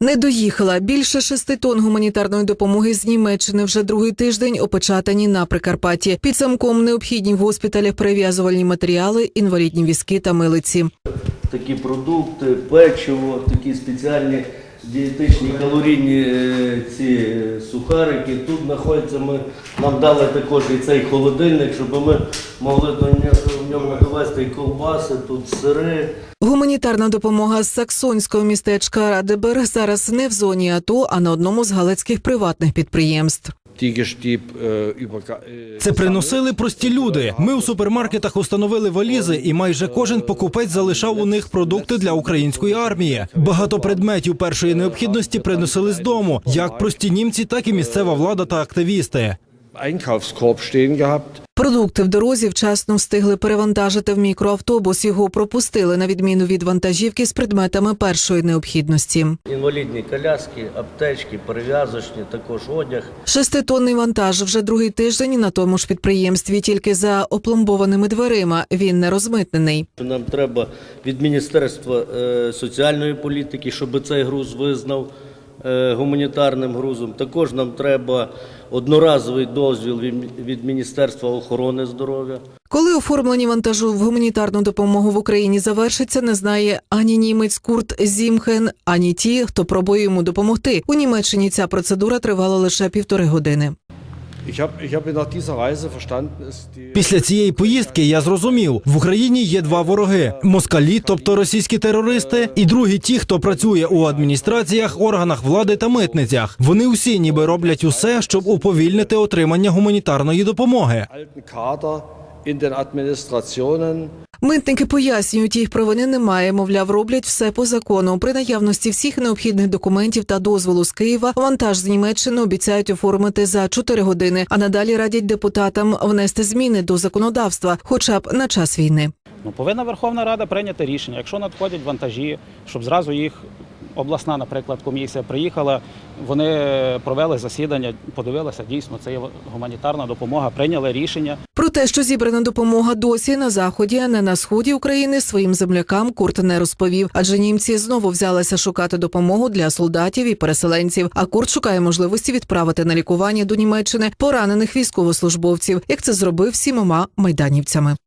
Не доїхала більше шести тонн гуманітарної допомоги з Німеччини вже другий тиждень опечатані на Прикарпатті. Під замком необхідні в госпіталях перев'язувальні матеріали, інвалідні візки та милиці. такі продукти, печиво, такі спеціальні дієтичні калорійні е, ці е, сухарики. Тут знаходиться, ми, нам дали також і цей холодильник, щоб ми могли до нього- в ньому довести і ковбаси, тут сири. Гуманітарна допомога з саксонського містечка Радеберг зараз не в зоні АТО, а на одному з галицьких приватних підприємств. Тігерштіб е, Це приносили прості люди. Ми у супермаркетах установили валізи, і майже кожен покупець залишав у них продукти для української армії. Багато предметів першої необхідності приносили з дому, як прості німці, так і місцева влада та активісти. Einkaufskorb stehen gehabt. Продукти в дорозі вчасно встигли перевантажити в мікроавтобус. Його пропустили на відміну від вантажівки з предметами першої необхідності. Інвалідні коляски, аптечки, перев'язочні, також одяг. Шеститонний вантаж вже другий тиждень на тому ж підприємстві. Тільки за опломбованими дверима він не розмитнений. Нам треба від Міністерства е, соціальної політики, щоб цей груз визнав гуманітарним грузом. Також нам треба одноразовий дозвіл від, від Міністерства охорони здоров'я. Коли оформлення вантажу в гуманітарну допомогу в Україні завершиться, не знає ані німець Курт Зімхен, ані ті, хто пробує йому допомогти. У Німеччині ця процедура тривала лише півтори години. Після цієї поїздки я зрозумів, в Україні є два вороги: москалі, тобто російські терористи, і другі ті, хто працює у адміністраціях, органах влади та митницях. Вони усі ніби роблять усе, щоб уповільнити отримання гуманітарної допомоги. Митники пояснюють, їх провини немає. Мовляв, роблять все по закону. При наявності всіх необхідних документів та дозволу з Києва вантаж з Німеччини обіцяють оформити за 4 години. А надалі радять депутатам внести зміни до законодавства, хоча б на час війни. Ну, повинна Верховна Рада прийняти рішення, якщо надходять вантажі, щоб зразу їх обласна, наприклад, комісія приїхала, вони провели засідання, подивилися, дійсно, це є гуманітарна допомога, прийняли рішення. Про те, що зібрана допомога досі на заході, а не на сході України, своїм землякам Курт не розповів, адже німці знову взялися шукати допомогу для солдатів і переселенців. А Курт шукає можливості відправити на лікування до Німеччини поранених військовослужбовців, як це зробив сімома майданівцями.